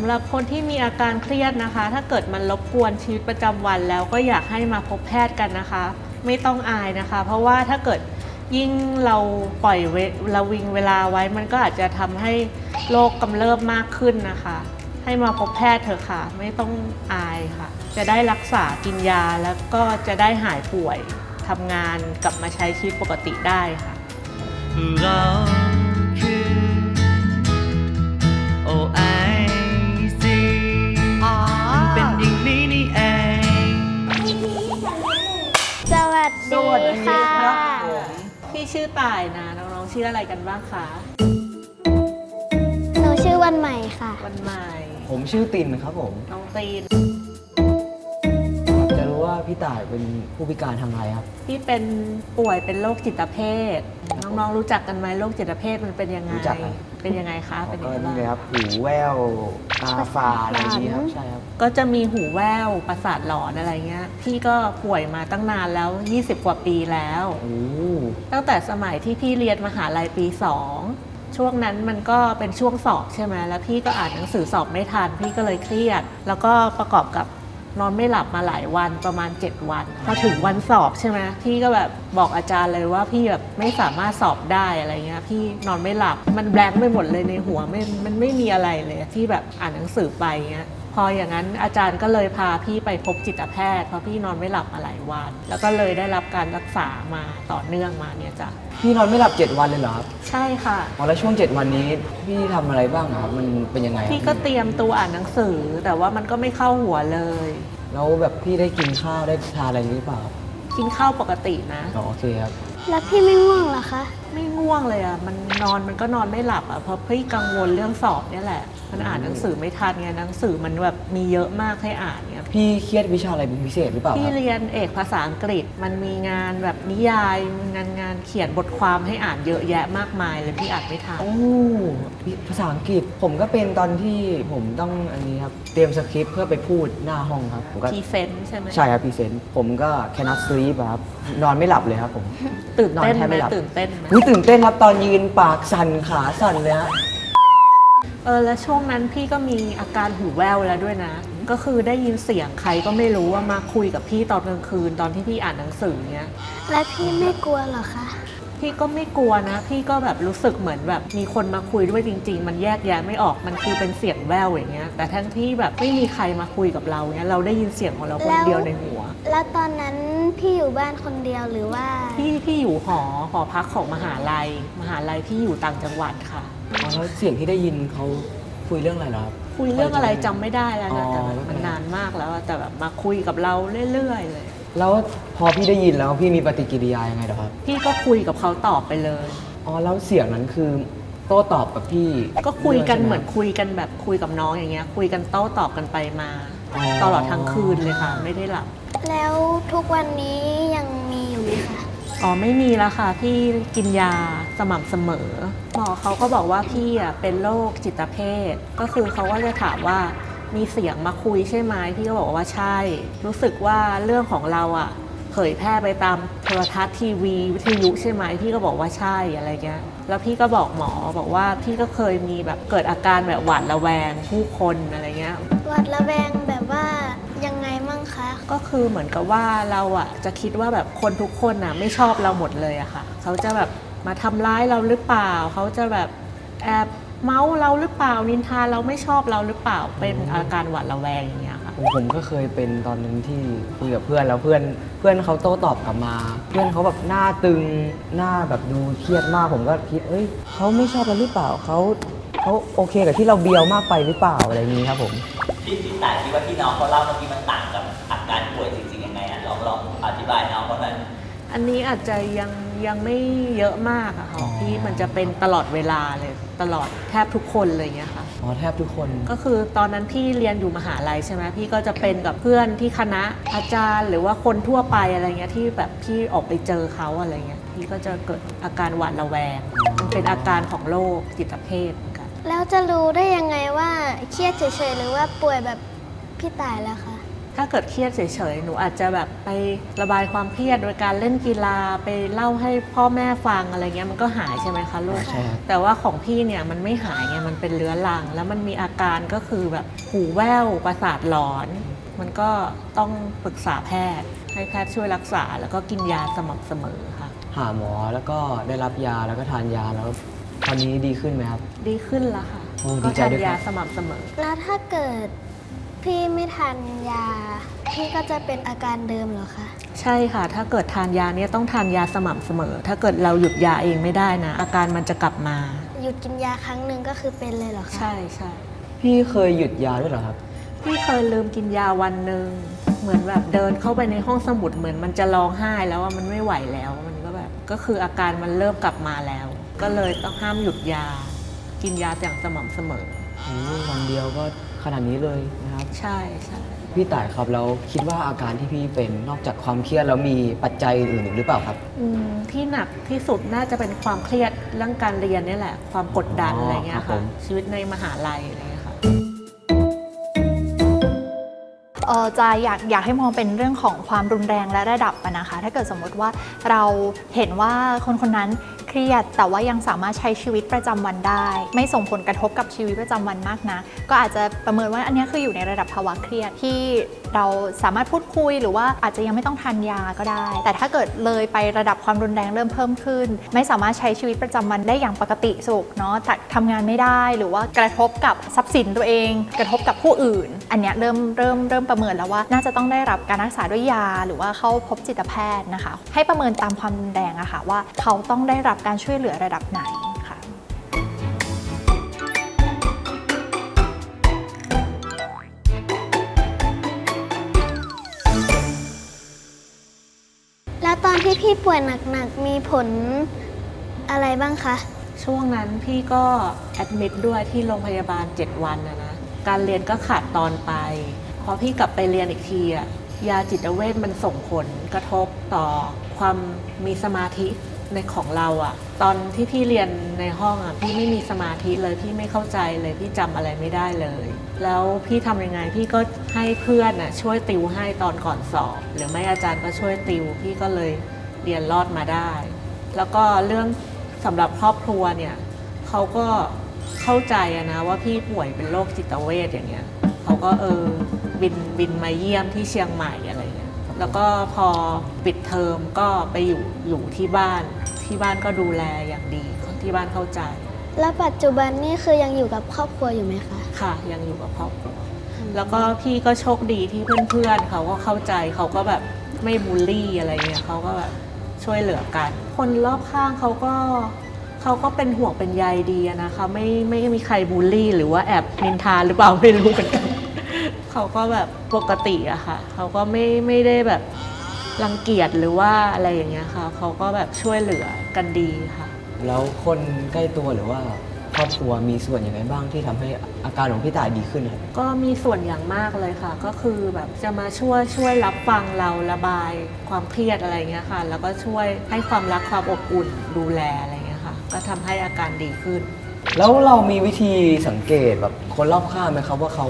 ำหรับคนที่มีอาการเครียดนะคะ ถ้าเกิดมันรบกวนชีวิตประจำวันแล้วก็อยากให้มาพบแพทย์กันนะคะ ไม่ต้องอายนะคะ เพราะว่าถ้าเกิดยิ่งเราปล่อยเวราวิงเวลาไว้ มันก็อาจจะทำให้โรคกำเริบมากขึ้นนะคะ ให้มาพบแพทย์เถอะค่ะ ไม่ต้องอายค่ะ จะได้รักษากินยาแล้วก็จะได้หายป่วยทำงานกลับมาใช้ชีวิตปกติได้ค่ะ วัสดีค่ะพี่ชื่อตายนะน้องๆชื่ออะไรกันบ้างคะหนูชื่อวันใหม่ค่ะ วันใหม่ ผมชื่อตินครับผมน้องตีนจะรู้ว่าพี่ต่ายเป็นผู้พิการทางอะไรครับพี่เป็นป่วยเป็นโรคจิตเภท น้องๆรู้จักกันไหมโรคจิตเภทมันเป็นยังไง รู้จักครับ เป็นยังไงคะเป็นยังก็ไงนี่บ้างเลยครับหูแววตาฝาดอะไรอย่างนี้ครับใช่ครับ ก็จะมีหูแว่วประสาทหลอนอะไรเงี้ยพี่ก็ป่วยมาตั้งนานแล้ว 20 กว่าปีแล้ว โอ้ตั้งแต่สมัยที่พี่เรียนมหาลัยปี 2 ช่วงนั้นมันก็เป็นช่วงสอบใช่ไหมแล้วพี่ก็อ่านหนังสือสอบไม่ทัน พี่ก็เลยเครียด แล้วก็ประกอบกับ นอนไม่หลับมาหลายวันประมาณ 7 วันพอถึงวันสอบใช่ไหมพี่ก็แบบบอกอาจารย์เลยว่าพี่แบบไม่สามารถสอบได้อะไรเงี้ยพี่นอนไม่หลับมันแบงค์ไปหมดเลยในหัวไม่มันไม่มีอะไรเลยที่แบบอ่านหนังสือไปเงี้ย ออย่างนั้นอาจารย์ก็เลยพาพี่ไปพบจิตแพทย์เพราะพี่นอนไม่หลับมาหลายวัน แล้วก็เลยได้รับการรักษามาต่อเนื่องมาเนี่ยจ้ะพี่นอนไม่หลับ 7 วันเลยเหรอครับใช่ค่ะ อ๋อแล้วช่วง 7 วันนี้พี่ทำอะไรบ้างอะครับมันเป็นยังไงครับพี่ก็เตรียมตัวอ่านหนังสือ แต่ว่ามันก็ไม่เข้าหัวเลย แล้วแบบพี่ได้กินข้าวได้ทานอะไรหรือเปล่าครับกินข้าวปกตินะ อ๋อโอเคครับ แล้วพี่ไม่ง่วงเหรอคะ ไม่ง่วงเลยอะมันนอนมันก็นอนไม่หลับอะเพราะพี่กังวลเรื่องสอบเนี่ยแหละมันอ่านหนังสือไม่ทันไงหนังสือมันแบบมีเยอะมากให้อ่านเนี่ยพี่เครียดวิชาอะไรเป็นพิเศษหรือเปล่าคพี่รับเรียนเอกภาษาอังกฤษ มันมีงานแบบนิยายมีงานงานเขียนบทความให้อ่านเยอะแยะมากมายเลยพี่อ่านไม่ทัน โอ้ภาษาอังกฤษผมก็เป็นตอนที่ผมต้องอันนี้ครับเตรียมสคริปต์เพื่อไปพูดหน้าห้องครับผมก็พรีเซนต์ใช่ไหมใช่ครับพรีเซนต์ผมก็ cannot sleep อะครับ นอนไม่หลับเลยครับผมตื่นเต้นนอนแทบไหมไม่หลับตื่นเต้นไหมนี่ตื่นเต้นครับ ตอนยืนปากสั่นขาสั่นเลยฮะ เออแล้วช่วงนั้นพี่ก็มีอาการหูแว่วแล้วด้วยนะ ก็คือได้ยินเสียงใครก็ไม่รู้ว่ามาคุยกับพี่ตอนกลางคืนตอนที่พี่อ่านหนังสือเนี้ย และพี่ไม่กลัวเหรอคะ พี่ก็ไม่กลัวนะ พี่ก็แบบรู้สึกเหมือนแบบมีคนมาคุยด้วยจริง ๆ มันแยกแยะไม่ออกมันคือเป็นเสียงแว่วอย่างเงี้ย แต่ทั้งที่แบบไม่มีใครมาคุยกับเราเนี้ยเราได้ยินเสียงของเราคนเดียวในหัว แล้วตอนนั้นพี่อยู่บ้านคนเดียวหรือว่า พี่พี่อยู่หอหอพักของมหาลัย มหาลัยพี่อยู่ต่างจังหวัดค่ะอ๋อ แล้วเสียงที่ได้ยินเขาคุยเรื่องอะไรเหรอครับ คุยเรื่องอะไรจำไม่ได้แล้วนะแต่แบบอ๋อมันนานมากแล้วอะแต่แบบมาคุยกับเราเรื่อยๆเลย แล้วพอพี่ได้ยินแล้วพี่มีปฏิกิริยายังไงเหรอครับ พี่ก็คุยกับเขาตอบไปเลย อ๋อแล้วเสียงนั้นคือโต้ตอบกับพี่ก็คุยกันด้วยใช่ไเหมือนคุยกันแบบคุยกับน้องอย่างเงี้ย คุยกันโต้ตอบกันไปมาอ๋อตลอดทั้งคืนเลยค่ะ ไม่ได้หลับ แล้วทุกวันนี้ยังมีอยู่ไหมคะ อ๋อไม่มีแล้วค่ะพี่กินยาสม่ำเสมอหมอเขาก็บอกว่าพี่อะเป็นโรคจิตเภท ก็คือเขาก็จะถามว่ามีเสียงมาคุยใช่ไหมพี่ก็บอกว่าใช่ รู้สึกว่าเรื่องของเราอะเผยแพร่ไปตามโทรทัศน์ทีวี วิทยุใช่ไหมพี่ก็บอกว่าใช่อะไรเงี้ยแล้วพี่ก็บอกหมอบอกว่าพี่ก็เคยมีแบบเกิดอาการแบบหวาดระแวงผู้คนอะไรเงี้ยหวาดระแวงแบบ ก็คือเหมือนกับว่าเราอะจะคิดว่าแบบคนทุกคนอะไม่ชอบเราหมดเลยอะค่ะ เขาจะแบบมาทำร้ายเราหรือเปล่า เขาจะแบบแอบเมาส์เราหรือเปล่านินทาเราไม่ชอบเราหรือเปล่าเป็นอาการหวาดระแวงอย่างเงี้ยค่ะ ผมผมก็เคยเป็นตอนหนึงที่คุยกับเพื่อนแล้วเพื่อนเพื่อนเขาโต้ตอบกลับมา เพื่อนเขาแบบหน้าตึงหน้าแบบดูเครียดมากผมก็คิดเอ้ยเขาไม่ชอบเราหรือเปล่าเขาเขาโอเคกับที่เราเบียวมากไปหรือเปล่าอะไรอย่างนี้ครับผม พี่พี่ต่ายคิดว่าที่น้องเขาเล่าเมื่อกี้มันต่าง อันนี้อาจจะยังยังไม่เยอะมากอะค่ะอ๋อพี่มันจะเป็นตลอดเวลาเลยตลอดแทบทุกคนเลยอย่างเงี้ยค่ะ อ๋อแทบทุกคน ก็คือตอนนั้นพี่เรียนอยู่มหาลัยใช่ไหมพี่ก็จะเป็นกับเพื่อนที่คณะอาจารย์ หรือว่าคนทั่วไปอะไรเงี้ยที่แบบพี่ออกไปเจอเขาอะไรเงี้ยพี่ก็จะเกิดอาการหวาดระแวงมันเป็นอาการของโรคจิตเภทเหมือนกัน แล้วจะรู้ได้ยังไงว่าเครียดเฉยๆหรือว่าป่วยแบบพี่ตายแล้วคะ ถ้าเกิดเครียดเฉยๆ หนูอาจจะแบบไประบายความเครียดโดยการเล่นกีฬาไปเล่าให้พ่อแม่ฟังอะไรเงี้ยมันก็หายใช่ไหมคะลูก ใช่ครับ แต่ว่าของพี่เนี่ยมันไม่หายไงมันเป็นเรื้อรัง แล้วมันมีอาการก็คือแบบหูแว่วประสาทหลอน มันก็ต้องปรึกษาแพทย์ ให้แพทย์ช่วยรักษา แล้วก็กินยาสม่ำเสมอค่ะ หาหมอแล้วก็ได้รับยาแล้วก็ทานยาแล้วตอนนี้ดีขึ้นไหมครับ ดีขึ้นแล้วค่ะ โอ้ดีก็ใจทานด้วยครับ ยาสม่ำเสมอ แล้วถ้าเกิด พี่ไม่ทานยา พี่ก็จะเป็นอาการเดิมเหรอคะ ใช่ค่ะ ถ้าเกิดทานยาเนี่ยต้องทานยาสม่ำเสมอ ถ้าเกิดเราหยุดยาเองไม่ได้นะ อาการมันจะกลับมา หยุดกินยาครั้งหนึ่งก็คือเป็นเลยเหรอคะ ใช่ใช่พี่เคยหยุดยาด้วยเหรอครับ พี่เคยลืมกินยาวันหนึ่งเหมือนแบบเดินเข้าไปในห้องสมุดเหมือนมันจะร้องไห้แล้วว่ามันไม่ไหวแล้วมันก็แบบก็คืออาการมันเริ่มกลับมาแล้ว ก็เลยต้องห้ามหยุดยา กินยาอย่างสม่ำเสมอ โอ้วันเดียวก็ขนาดนี้เลยนะครับ ใช่ใช่พี่ต่ายครับแล้วคิดว่าอาการที่พี่เป็นนอกจากความเครียดแล้วมีปัจจัยอื่นอีกหรือเปล่าครับ อืมที่หนักที่สุดน่าจะเป็นความเครียดเรื่องการเรียนนี่แหละ ความกดดันอ๋อออะไรเงี้ครัยบผค่ะม ชีวิตในมหาลัยอะไรเงี้ยค่ะ เอ่อจะอยากอยากให้มองเป็นเรื่องของความรุนแรงและระดับอะนะคะ ถ้าเกิดสมมติว่าเราเห็นว่าคนคนนั้นเค รียด แต่ว่ายังสามารถใช้ชีวิตประจำวันได้ ไม่ส่งผลกระทบกับชีวิตประจำวันมากนะ ก็อาจจะประเมินว่าอันนี้คืออยู่ในระดับภาวะเครียดที่เราสามารถพูดคุยหรือว่าอาจจะยังไม่ต้องทานยาก็ได้ แต่ถ้าเกิดเลยไประดับความรุนแรงเริ่มเพิ่มขึ้น ไม่สามารถใช้ชีวิตประจำวันได้อย่างปกติสุขเนาะแต่ทำงานไม่ได้หรือว่ากระทบกับทรัพย์สินตัวเอง กระทบกับผู้อื่น อันเนี้ยเริ่มเริ่มเริ่มประเมินแล้วว่าน่าจะต้องได้รับการรักษาด้วยยา หรือว่าเข้าพบจิตแพทย์นะคะ ให้ประเมินตามความรุนแรงอะค่ะว่าเขาต้องได้รับการช่วยเหลือระดับไหน พี่ป่วยหนักๆมีผลอะไรบ้างคะ ช่วงนั้นพี่ก็แอดมิดด้วยที่โรงพยาบาล 7 วันนะนะการเรียนก็ขาดตอนไป พอพี่กลับไปเรียนอีกทีอะยาจิตเวชมันส่งผลกระทบต่อความมีสมาธิในของเราอะตอนที่พี่เรียนในห้องอะพี่ไม่มีสมาธิเลยพี่ไม่เข้าใจเลยพี่จำอะไรไม่ได้เลย แล้วพี่ทำยังไงพี่ก็ให้เพื่อนอะช่วยติวให้ตอนก่อนสอบ หรือไม่อาจารย์ก็ช่วยติว พี่ก็เลย เรียนรอดมาได้ แล้วก็เรื่องสำหรับครอบครัวเนี่ยเขาก็เข้าใจอะนะว่าพี่ป่วยเป็นโรคจิตเวชอย่างเงี้ยเขาก็เออบินบินมาเยี่ยมที่เชียงใหม่อะไรเงี้ยแล้วก็พอปิดเทอมก็ไปอยู่อยู่ที่บ้าน ที่บ้านก็ดูแลอย่างดีที่บ้านเข้าใจ แล้วปัจจุบันนี่คือยังอยู่กับครอบครัวอยู่ไหมคะค่ะ ยังอยู่กับครอบครัวแล้วก็พี่ก็โชคดีที่เพื่อนๆเขาก็เข้าใจเขาก็แบบไม่บูลลี่อะไรเงี้ยเขาก็แบบ ช่วยเหลือกัน คนรอบข้างเขาก็เขาก็เป็นห่วงเป็นใยดีอะนะคะ ไม่ไม่มีใครบูลลี่ หรือว่าแอบนินทาหรือเปล่าไม่รู้เหมือนกัน เขาก็แบบปกติอะค่ะ เขาก็ไม่ไม่ได้แบบรังเกียจหรือว่าอะไรอย่างเงี้ยค่ะ เขาก็แบบช่วยเหลือกันดีค่ะ แล้วคนใกล้ตัวหรือว่า ครอบครัวมีส่วนยังไงบ้างที่ทำให้อาการของพี่ต่ายดีขึ้นครับ ก็มีส่วนอย่างมากเลยค่ะ ก็คือแบบจะมาช่วยช่วยรับฟังเราระบายความเครียดอะไรเงี้ยค่ะ แล้วก็ช่วยให้ความรักความอบอุ่นดูแลอะไรเงี้ยค่ะ ก็ทำให้อาการดีขึ้น แล้วเรามีวิธีสังเกตแบบคนรอบข้างไหมครับว่าเขา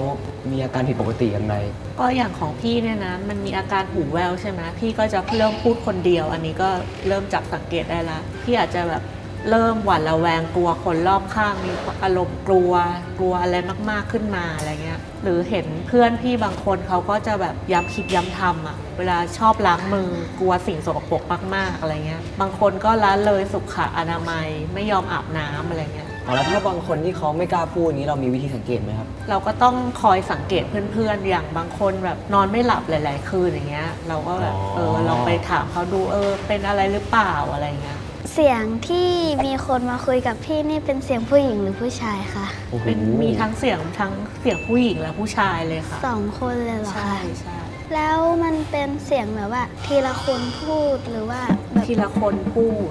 มีอาการผิดปกติอย่างไร ก็อย่างของพี่เนี่ยนะมันมีอาการหูแววใช่ไหมพี่ก็จะเริ่มพูดคนเดียว อันนี้ก็เริ่มจับสังเกตได้ละพี่อาจจะแบบ เริ่มหวาดระแวงกลัวคนรอบข้างมีอารมณ์กลัว กลัวอะไรมากๆขึ้นมาอะไรเงี้ย หรือเห็นเพื่อนพี่บางคนเขาก็จะแบบย้ำคิดย้ำทำอะ เวลาชอบล้างมือกลัวสิ่งสกปรกมากๆอะไรเงี้ย บางคนก็ละเลยสุขอนามัยไม่ยอมอาบน้ำอะไรเงี้ยอ๋อแล้วถ้าบางคนที่เขาไม่กล้าพูดนี้เรามีวิธีสังเกตไหมครับ เราก็ต้องคอยสังเกตเพื่อนๆ อย่างบางคนแบบนอนไม่หลับหลาย ๆ คืนอย่างเงี้ย เราก็แบบอ๋อเออลองไปถามเขาดูเออเป็นอะไรหรือเปล่าอะไรเงี้ย เสียงที่มีคนมาคุยกับพี่นี่เป็นเสียงผู้หญิงหรือผู้ชายคะโอ้โหเป็นมีทั้งเสียงทั้งเสียงผู้หญิงและผู้ชายเลยค่ะ สองคนเลยเหรอใช่คะใช่แล้วมันเป็นเสียงแบบว่า ทีละคนพูดหรือว่าแบบ ทีละคนพูด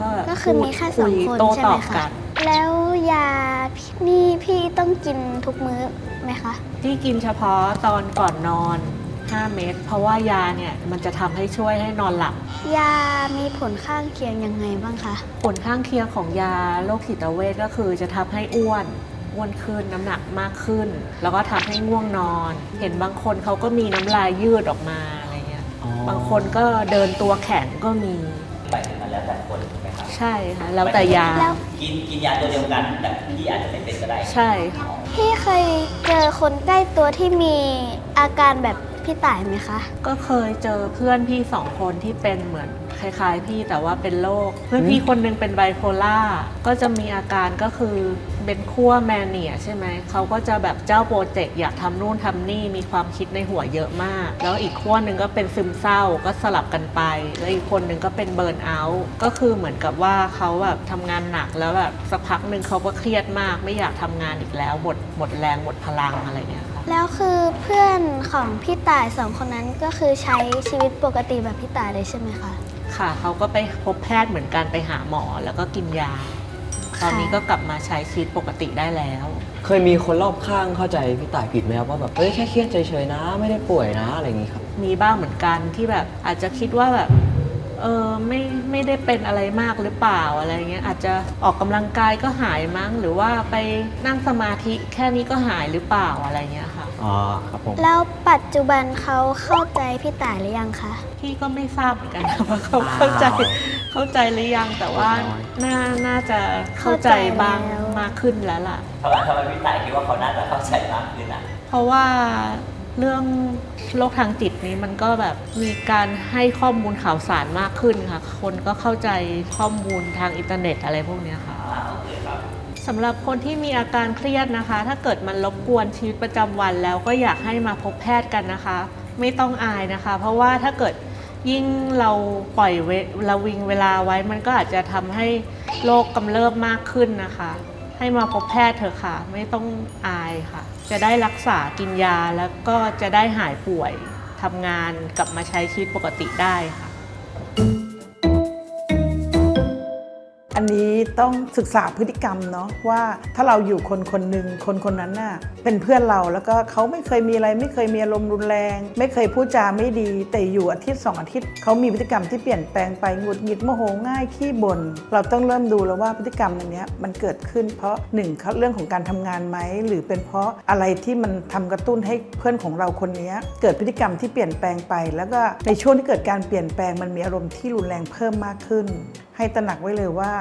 ก็ก็คือมีแค่สองยคนโต้ใช่ตไหมอบคะกัน แล้วยาพี่นี่พี่ต้องกินทุกมื้อไหมคะ ที่กินเฉพาะตอนก่อนนอน 5 เม็ดเพราะว่ายาเนี่ยมันจะทำให้ช่วยให้นอนหลับ ยามีผลข้างเคียงยังไงบ้างคะ ผลข้างเคียงของยาโรคจิตเวชก็คือจะทำให้อ้วนออ้วนขึ้นน้ำหนักมากขึ้น แล้วก็ทำให้ง่วงนอน เห็นบางคนเขาก็มีน้ำลายยืดออกมาอะไรเงี้ยอ๋อบางคนก็เดินตัวแข็งก็มีหมายถึงมันแล้วแต่คนถูกไหมครับใช่ค่ะแล้วแต่ยา แล้วกินกินยาตัวเดียวกัน แต่พี่อาจจะไม่เป็นก็ได้ ใช่ค่ะ พี่เคยเจอคนใกล้ตัวที่มีอาการแบบ พี่ต่ายไหมคะ ก็เคยเจอเพื่อนพี่สองคนที่เป็นเหมือนคล้ายๆ พี่แต่ว่าเป็นโรคเพื่อนพี่คนหนึงเป็นไบโพล่าก็จะมีอาการก็คือเป็นขั้วแมเนียใช่ไหมเขาก็จะแบบเจ้าโปรเจกต์อยากทำนู่นทำนี่มีความคิดในหัวเยอะมาก แล้วอีกขั้วหนึ่งก็เป็นซึมเศร้าก็สลับกันไป แล้วอีกคนหนึ่งก็เป็นเบิร์นเอาท์ก็คือเหมือนกับว่าเขาแบบทำงานหนักแล้วแบบสักพักหนึ่งเขาก็เครียดมากไม่อยากทำงานอีกแล้วหมดหมดแรงหมดพลังอะไรเงี้ย แล้วคือเพื่อนของพี่ต่ายสองคนนั้นก็คือใช้ชีวิตปกติแบบพี่ต่ายเลยใช่ไหมคะ ค่ะเขาก็ไปพบแพทย์เหมือนกันไปหาหมอแล้วก็กินยา ตอนนี้ก็กลับมาใช้ชีวิตปกติได้แล้ว เคยมีคนรอบข้างเข้าใจพี่ต่ายผิดไหมครับว่าแบบเฮ้ยแค่เครียดเฉยๆนะ ไม่ได้ป่วยนะอะไรอย่างงี้ครับ มีบ้างเหมือนกันที่แบบอาจจะคิดว่าแบบเออไม่ไม่ได้เป็นอะไรมากหรือเปล่าอะไรเงี้ยอาจจะออกกำลังกายก็หายมั้ง หรือว่าไปนั่งสมาธิแค่นี้ก็หายหรือเปล่าอะไรเงี้ยค่ะ อ๋อครับผม แล้วปัจจุบันเขาเข้าใจพี่ต่ายหรือยังคะ พี่ก็ไม่ทราบเหมือนกันนะว่าเขาเข้าใจอ้าวเข้าใจหรือยังแต่ว่าน้อยน่าน่าจะเข้าใจบ้างเข้าใจแล้ว มากขึ้นแล้วล่ะ ทำไมทำไมพี่ต่ายคิดว่าเขาน่าจะเข้าใจมากขึ้นอะ เพราะว่าเรื่องโรคทางจิตนี้มันก็แบบมีการให้ข้อมูลข่าวสารมากขึ้นค่ะ คนก็เข้าใจข้อมูลทางอินเทอร์เน็ตอะไรพวกเนี้ยค่ะ อ่าโอเคครับ สำหรับคนที่มีอาการเครียดนะคะ ถ้าเกิดมันรบกวนชีวิตประจำวันแล้วก็อยากให้มาพบแพทย์กันนะคะ ไม่ต้องอายนะคะ เพราะว่าถ้าเกิดยิ่งเราปล่อยเวเราวิงเวลาไว้ มันก็อาจจะทำให้โรคกำเริบมากขึ้นนะคะ ให้มาพบแพทย์เถอะค่ะ ไม่ต้องอายค่ะ จะได้รักษากินยาแล้วก็จะได้หายป่วยทำงานกลับมาใช้ชีวิตปกติได้ค่ะ อันนี้ต้องศึกษาพฤติกรรมเนาะว่าถ้าเราอยู่คนคนหนึ่งคนคนนั้นน่ะเป็นเพื่อนเราแล้วก็เขาไม่เคยมีอะไรไม่เคยมีอารมณ์รุนแรง ไม่เคยพูดจาไม่ดี แต่อยู่อาทิตย์สองอาทิตย์เขามีพฤติกรรมที่เปลี่ยนแปลงไปหงุดหงิดโมโหง่ายขี้บ่นเราต้องเริ่มดูแล้วว่าพฤติกรรมอันเนี้ยมันเกิดขึ้น เพราะหนึ่งเขาเรื่องของการทำงานไหมหรือเป็นเพราะอะไรที่มันทำกระตุ้นให้เพื่อนของเราคนนี้เกิดพฤติกรรมที่เปลี่ยนแปลงไป แล้วก็ในช่วงที่เกิดการเปลี่ยนแปลงมันมีอารมณ์ที่รุนแรงเพิ่มมากขึ้น ให้ตระหนักไว้เลยว่า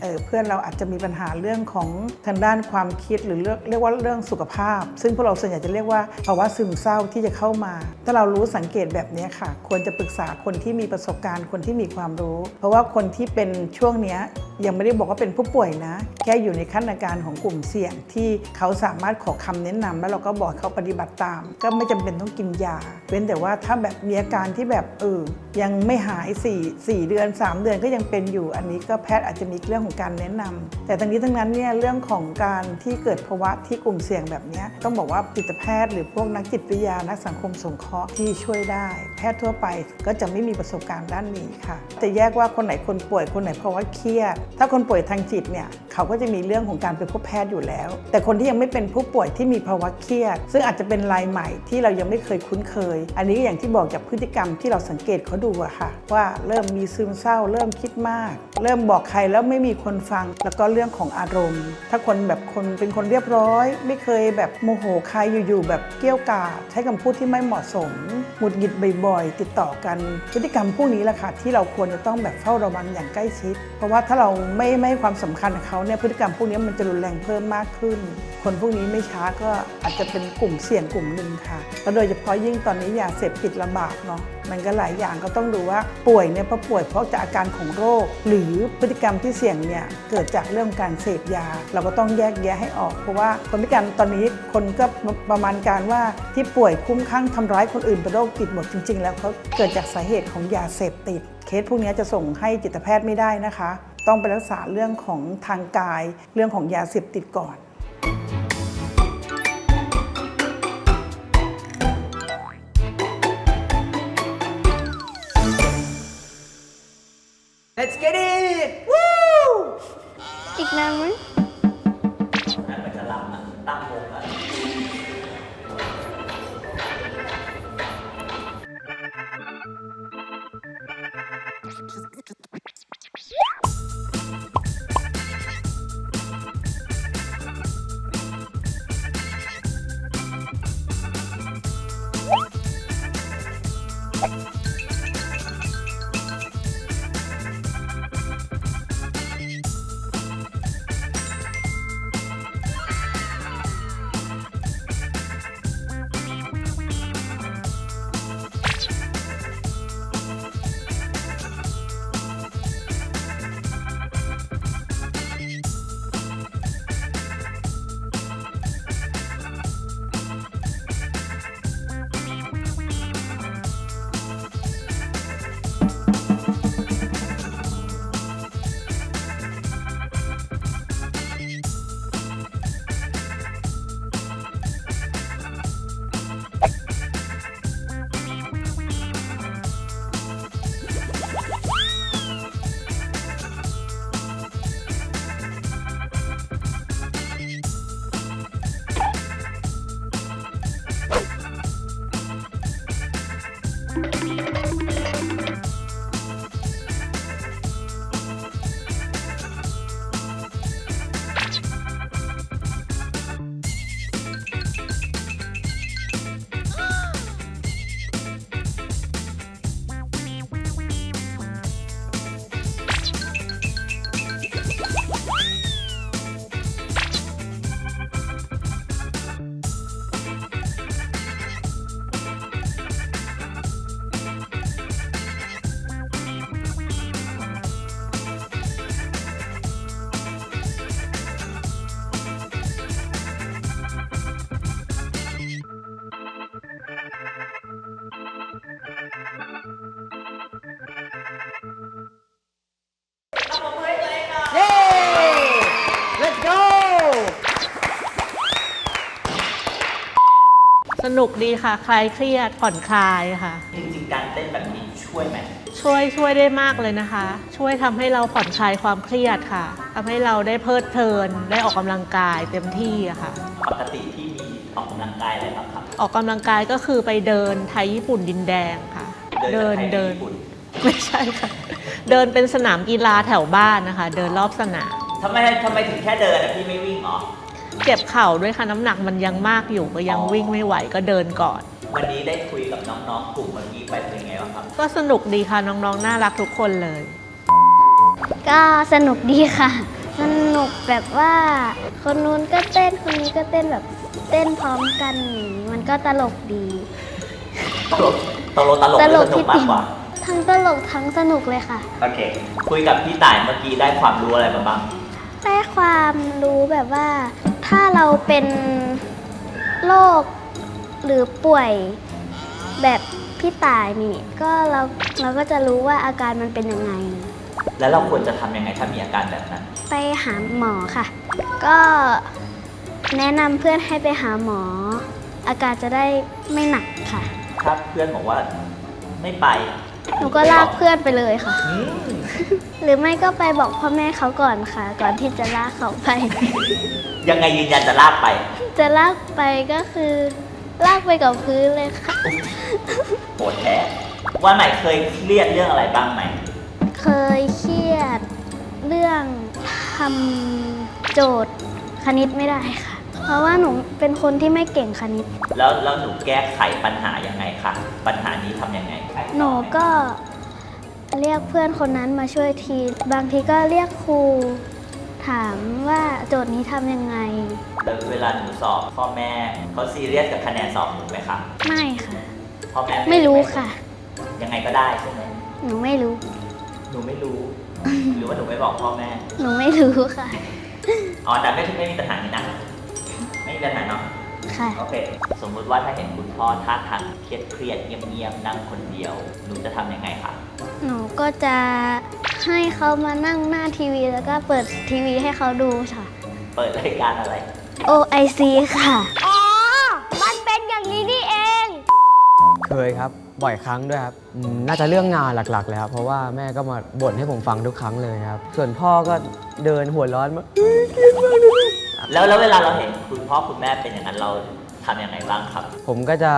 เเพื่อนเราอาจจะมีปัญหาเรื่องของทางด้านความคิดหรือเรียกเรียกว่าเรื่องสุขภาพ ซึ่งพวกเราส่วนใหญ่จะเรียกว่าภาวะซึมเศร้าที่จะเข้ามา ถ้าเรารู้สังเกตแบบนี้ค่ะ ควรจะปรึกษาคนที่มีประสบการณ์คนที่มีความรู้ เพราะว่าคนที่เป็นช่วงนี้ยังไม่ได้บอกว่าเป็นผู้ป่วยนะ แค่อยู่ในขั้นอาการของกลุ่มเสี่ยงที่เขาสามารถขอคำแนะนำแล้วเราก็บอกเขาปฏิบัติตาม ก็ไม่จำเป็นต้องกินยา เว้นแต่ว่าถ้าแบบมีอาการที่แบบเออยังไม่หาย4 4เดือน 3 เดือนก็ยังเป็นอยู่อันนี้ก็แพทย์อาจจะมีเรื่องของการแนะนำแต่ทั้งนี้ทั้งนั้นเนี่ยเรื่องของการที่เกิดภาวะที่กลุ่มเสี่ยงแบบนี้ต้องบอกว่าจิตแพทย์หรือพวกนักจิตวิทยานักสังคมสงเคราะห์ที่ช่วยได้ แพทย์ทั่วไปก็จะไม่มีประสบการณ์ด้านนี้ค่ะ จะแยกว่าคนไหนคนป่วยคนไหนภาวะเครียด ถ้าคนป่วยทางจิตเนี่ยเขาก็จะมีเรื่องของการไปพบแพทย์อยู่แล้ว แต่คนที่ยังไม่เป็นผู้ป่วยที่มีภาวะเครียด ซึ่งอาจจะเป็นรายใหม่ที่เรายังไม่เคยคุ้นเคย อันนี้อย่างที่บอกจากพฤติกรรมที่เราสังเกตเขาดูอะค่ะ ว่าเริ่มมีซึมเศร้า เริ่มคิดมาก เริ่มบอกใครแล้วไม่มีคนฟัง แล้วก็เรื่องของอารมณ์ ถ้าคนแบบคนเป็นคนเรียบร้อย ไม่เคยแบบโมโหใครอยู่ๆแบบเกี้ยวกาดใช้คำพูดที่ไม่เหมาะสมหงุดหงิดบ่อยๆ ติดต่อกันพฤติกรรมพวกนี้แหละค่ะที่เราควรจะต้องแบบเฝ้าระวังอย่างใกล้ชิด เพราะว่าถ้าเราไม่ไม่ให้ความสำคัญกับเขาเนี่ยพฤติกรรมพวกนี้มันจะรุนแรงเพิ่มมากขึ้น คนพวกนี้ไม่ช้าก็อาจจะเป็นกลุ่มเสี่ยงกลุ่มหนึ่งค่ะแล้วโดยเฉพาะยิ่งตอนนี้ยาเสพติดระบาดเนาะมันก็หลายอย่างก็ต้องดูว่าป่วยเนี่ยเพราะป่วยเพราะจากอาการของโรค หรือพฤติกรรมที่เสี่ยงเนี่ยเกิดจากเรื่องการเสพยา เราก็ต้องแยกแยะให้ออกเพราะว่าคนพิการตอนนี้คนก็ประมาณการว่าที่ป่วยคุ้มข้างทำร้ายคนอื่นเป็นโรคจิตหมดจริง ๆ แล้วเขาเกิดจากสาเหตุของยาเสพติด เคสพวกนี้จะส่งให้จิตแพทย์ไม่ได้นะคะ ต้องไปรักษาเรื่องของทางกาย เรื่องของยาเสพติดก่อน Let's get it อีกนานไหม สนุกดีค่ะ คลายเครียดผ่อนคลายค่ะ จริงๆ การเต้นแบบนี้ช่วยไหม ช่วยช่วยได้มากเลยนะคะ ช่วยทำให้เราผ่อนคลายความเครียดค่ะทำให้เราได้เพลิดเพลิน ได้ออกกำลังกายเต็มที่ค่ะ ปกติที่มีออกกำลังกายอะไรบ้างครับ ออกกำลังกายก็คือไปเดินไทยญี่ปุ่นดินแดงค่ะ เดินเดิไทยไนไม่ใช่ค่ะ เดินเป็นสนามกีฬาแถวบ้านนะคะ เดินรอบสนามทำไมทำไมถึงแค่เดินอะพี่ไม่วิ่งเหรอ เจ็บเข่าด้วยค่ะน้ำหนักมันยังมากอยู่ก็ยังอ๋อวิ่งไม่ไหวก็เดินก่อน วันนี้ได้คุยกับน้องๆกลุ่มเมื่อกี้ไปเป็นยังไงบ้างครับ ก็สนุกดีค่ะน้องๆน่ารักทุกคนเลย ก็สนุกดีค่ะ สนุกแบบว่า คนนู้นก็เต้นคนนี้ก็เต้นแบบเต้นพร้อมกันอย่างนี้มันก็ตลกดี ตลกตลกตลกตหลรือกสนุที่กมากกว่า ทั้งตลกทั้งสนุกเลยค่ะ โอเค คุยกับพี่ต่ายเมื่อกี้ได้ความรู้อะไรมาบ้าง ได้ความรู้แบบว่า ถ้าเราเป็นโรคหรือป่วยแบบพี่ต่ายนี่ ก็เราเราก็จะรู้ว่าอาการมันเป็นยังไง แล้วเราควรจะทำยังไงถ้ามีอาการแบบนั้น ไปหาหมอค่ะ ก็แนะนำเพื่อนให้ไปหาหมอ อาการจะได้ไม่หนักค่ะ ถ้าเพื่อนบอกว่าไม่ไป หนูก็ลากเพื่อนไปเลยค่ะ อืมหรือไม่ก็ไปบอกพ่อแม่เขาก่อนค่ะ ก่อนที่จะลากเขาไป ยังไงยืนยันจะลากไป จะลากไปก็คือลากไปกับพื้นเลยค่ะ โหดแท้วันไหนเคยเครียดเรื่องอะไรบ้างไหม เคยเครียดเรื่องทำโจทย์คณิตไม่ได้ค่ะเพ ราะว่าหนูเป็นคนที่ไม่เก่งคณิต แล้วแล้วหนูแก้ไขปัญหายังไงคะปัญหานี้ทำยังไงหนูก็เรียกเพื่อนคนนั้นมาช่วยที บางทีก็เรียกครู ถามว่าโจทย์นี้ทำยังไง แล้วเวลาหนูสอบพ่อแม่เขาซีเรียสกับคะแนนสอบหนูไหมคะไม่ค่ะ พ่อแม่ไม่รู้ค่ะ ยังไงก็ได้ใช่ไหมหนูไม่รู้ หนูไม่รู้ หรือว่าหนูไม่บอกพ่อแม่ หนูไม่รู้ค่ะ อ๋อแต่ไม่ไม่มีปัญหานี้นะ ไม่มีปัญหาเนาะ ค่ะ โอเค สมมุติว่าถ้าเห็นคุณพ่อท่าทางเครียดเครียดๆเงียบๆนั่งคนเดียว หนูจะทำยังไงคะหนูก็จะให้เขามานั่งหน้าทีวีแล้วก็เปิดทีวีให้เขาดูค่ะ เปิดรายการอะไร OIC ค่ะ อ๋อ มันเป็นอย่างนี้นี่เอง เคยครับ บ่อยครั้งด้วยครับอืมน่าจะเรื่องงานหลักๆเลยครับ เพราะว่าแม่ก็มาบ่นให้ผมฟังทุกครั้งเลยครับ ส่วนพ่อก็เดินหัวร้อนมา แล้วแล้วเวลาเราเห็นคุณพ่อคุณแม่เป็นอย่างนั้นเราทำยังไงบ้างครับ ผมก็จะ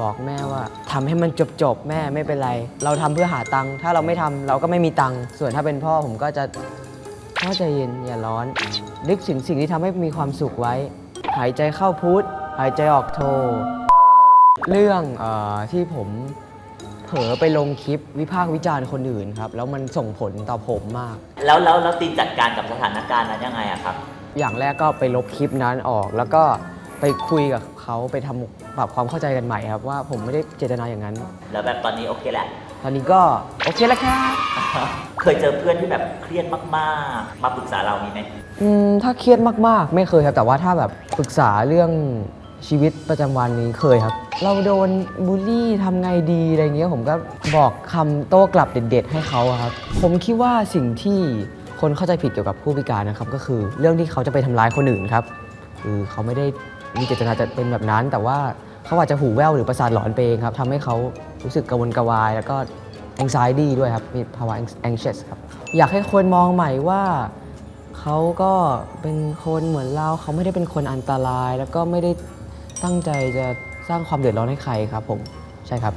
บอกแม่ว่าทำให้มันจบๆแม่ไม่เป็นไร เราทำเพื่อหาตังค์ถ้าเราไม่ทำเราก็ไม่มีตังค์ส่วนถ้าเป็นพ่อผมก็จะพ่อใจเย็นอย่าร้อนนึกถึงสิ่งที่ทำให้มีความสุขไว้ หายใจเข้าพุทหายใจออกโท เรื่องเออที่ผมเผลอไปลงคลิปวิพากษ์วิจารณ์คนอื่นครับ แล้วมันส่งผลต่อผมมาก แล้วแล้วแล้วตีนจัดการกับสถานการณ์นั้นยังไงอะครับ อย่างแรกก็ไปลบคลิปนั้นออก แล้วก็ไปคุยกับเขาไปทำปรับความเข้าใจกันใหม่ครับ ว่าผมไม่ได้เจตนาอย่างนั้น แล้วแบบตอนนี้โอเคแหละตอนนี้ก็โอเคแล้วครับ เคยเจอเพื่อนที่แบบเครียดมากๆ มาปรึกษาเรามีไหมอืมถ้าเครียดมากๆ ไม่เคยครับ แต่ว่าถ้าแบบปรึกษาเรื่องชีวิตประจำวันนี้เคยครับ เราโดนบูลลี่ทำไงดีอะไรเงี้ยผมก็บอกคำโต้กลับเด็ด ๆ ให้เขาอะครับ ผมคิดว่าสิ่งที่ คนเข้าใจผิดเกี่ยวกับผู้พิการนะครับ ก็คือเรื่องที่เขาจะไปทำร้ายคนอื่นครับคือเขาไม่ได้มีเจตนาจะเป็นแบบนั้น แต่ว่าเขาอาจจะหูแว่วหรือประสาทหลอนไปเองครับทำให้เขารู้สึกกังวลกระวาย แล้วก็ anxiety ด้วยครับ มีภาวะ anxious ครับ อยากให้คนมองใหม่ว่าเขาก็เป็นคนเหมือนเรา เขาไม่ได้เป็นคนอันตราย แล้วก็ไม่ได้ตั้งใจจะสร้างความเดือดร้อนให้ใครครับผม ใช่ครับ